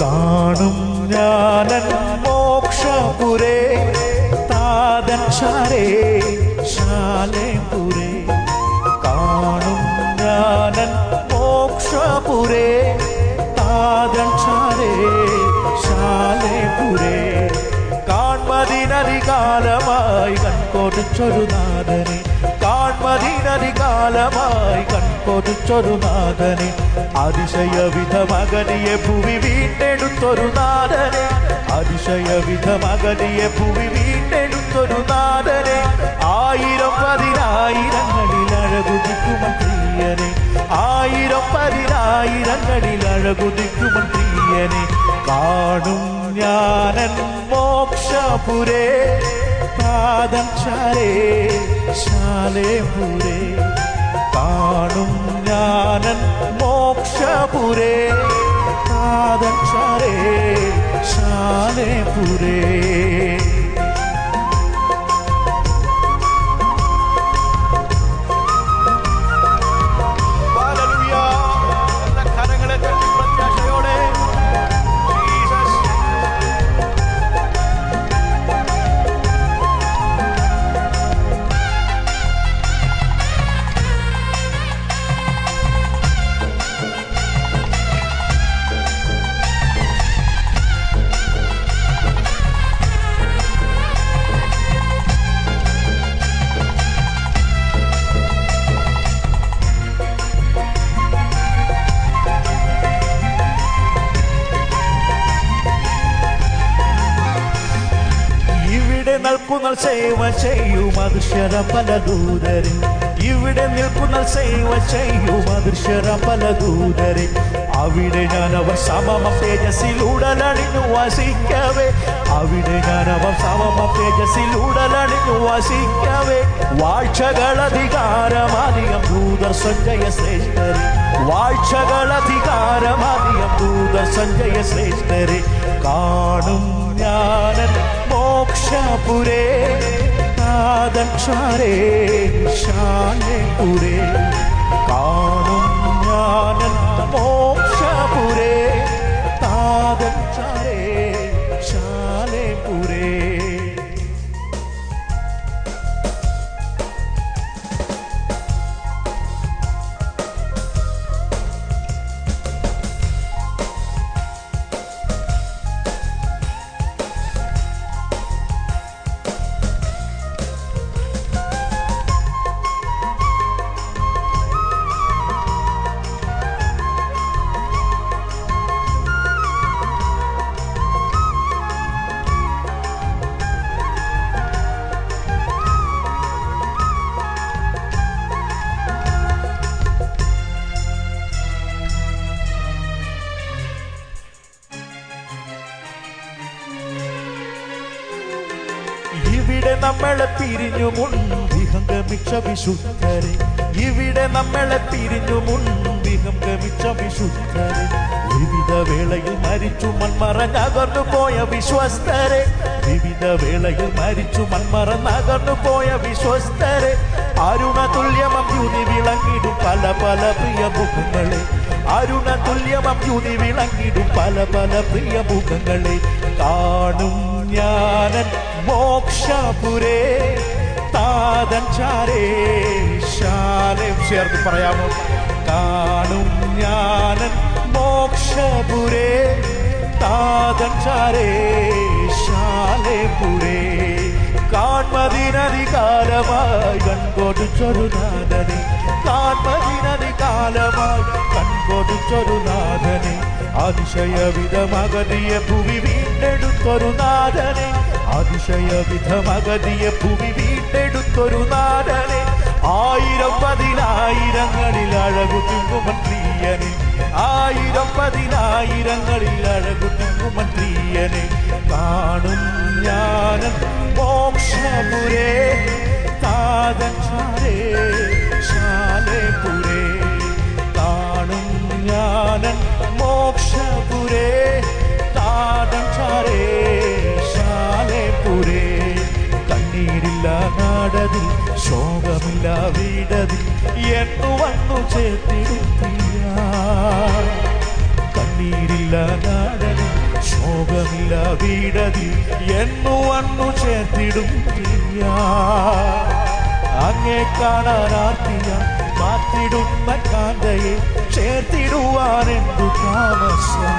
കാണും ഞാനൻ മോക്ഷപുരേ താതൻ ശാരേ ശാലേപുരേ. കാണും ഞാനൻ മോക്ഷപുരേ താതൻ ശാരേ ശാലേപുരേ. കാൺമതിനധികാലമായി കൺകൊടിച്ചൊരു നാഥനെ കാൺമതിനധികാലമായി കൺകൊടിച്ചൊരു നാഥനെ അതിശയവിധ മകനിയെ ഭൂമി വീണ്ടെടുത്തൊരു നാഥനെ അതിശയവിധ മകനിയെ ഭൂമി വീണ്ടെടുത്തൊരു നാഥനെ ആയിരം പതിനായിരങ്ങളിൽ അഴകുതിക്കുമൻ പ്രിയനെ ആയിരം പതിനായിരങ്ങളിൽ അഴകുതിക്കുമൻ പ്രിയനെ കാണും ഞാനൻ മോക്ഷപുരേ. പാദം ചാരേ ശാലേപുരേ കാണും ഞാനൻ മോക്ഷപുരേ. നിൽക്കുന്ന സേവ ചെയ്യും അദൃശ്യര പല ദൂതരെ. ഇവിടെ നിൽക്കുന്ന സേവ ചെയ്യും അദൃശ്യര പല ദൂതരെ. അവിടെ ഞാൻ അവർ സമമ തേജസ്സിലൂടലണിഞ്ഞു വസിക്കവേ. അവിടെ ഞാൻ അവർ സമമ തേജസ്സിലൂടലണിഞ്ഞു വസിക്കവേ. വാഴ്ചകളധികാരമാധികം ദൂതർ സഞ്ജയ ശ്രേഷ്ഠരെ. വാഴ്ചകളധികാരമാധികം ദൂതർ സഞ്ജയ ശ്രേഷ്ഠരെ. കാണും ഞാനൻ മോക്ഷപുരേ നാദൻ ക്ഷാരേ ശാലേപുരേ കാണും ഞാനൻ ഇവിടെ നമ്മളെ പിരിഞ്ഞു മുൻപിഹം ഗമിച്ച വിശുദ്ധരെ. ഇവിടെ നമ്മളെ പിരിഞ്ഞു മുൻപിഹം ഗമിച്ച വിശുദ്ധരെ. വിവിധ വേളയിൽ മരിച്ചു മൺമറഞ്ഞകർന്നു പോയ വിശ്വസ്തരെ. വിവിധ വേളയിൽ മരിച്ചു മൺമറന്നകർന്നു പോയ വിശ്വസ്തരെ. അരുണ തുല്യമം യുതി വിളങ്ങിടും പല പല പ്രിയ മുഖങ്ങളെ. അരുണ തുല്യമം യുതി വിളങ്ങിടും പല പല പ്രിയ മുഖങ്ങളെ. കാണും ഞാനൻ മോക്ഷപുരേ താതൻ ചാരേ ശാലം ചേർത്ത് പറയാമോ? കാണും ഞാനൻ മോക്ഷപുരേ താതൻ ചാരേ ശാലേപുരേ കാൺമതിനധികാലമായി കൺകൊടിച്ചൊരു നാഥനെ കാൺമതിനധികാലമായി കൺകൊടിച്ചൊരു നാഥനെ അതിശയവിധമകതിയ ഭൂമി വീണ്ടെടുത്തൊരു നാഥനെ അതിശയവിധമകതിയ ഭൂമി വീണ്ടെടുത്തൊരു നാടനെ ആയിരം പതിനായിരങ്ങളിൽ അഴകു തിങ്കുമൻ പ്രിയനെ ആയിരം പതിനായിരങ്ങളിൽ അഴകു തിങ്കുമൻ പ്രിയനെ. കാണും ഞാനും മോക്ഷപുരേ ശോകമില്ല വീടതിൽ എന്നു വന്നു ചേർത്തിടുത്തിയ കണ്ണീരില്ല നാടതിൽ ശോകമില്ല വീടതിൽ എന്നു വന്നു ചേർത്തിടുത്തിയ അങ്ങേ കാണാനാർത്തിയ മാറ്റിടുന്ന കാന്തയെ ചേർത്തിടുവാൻ എന്തു താമസം?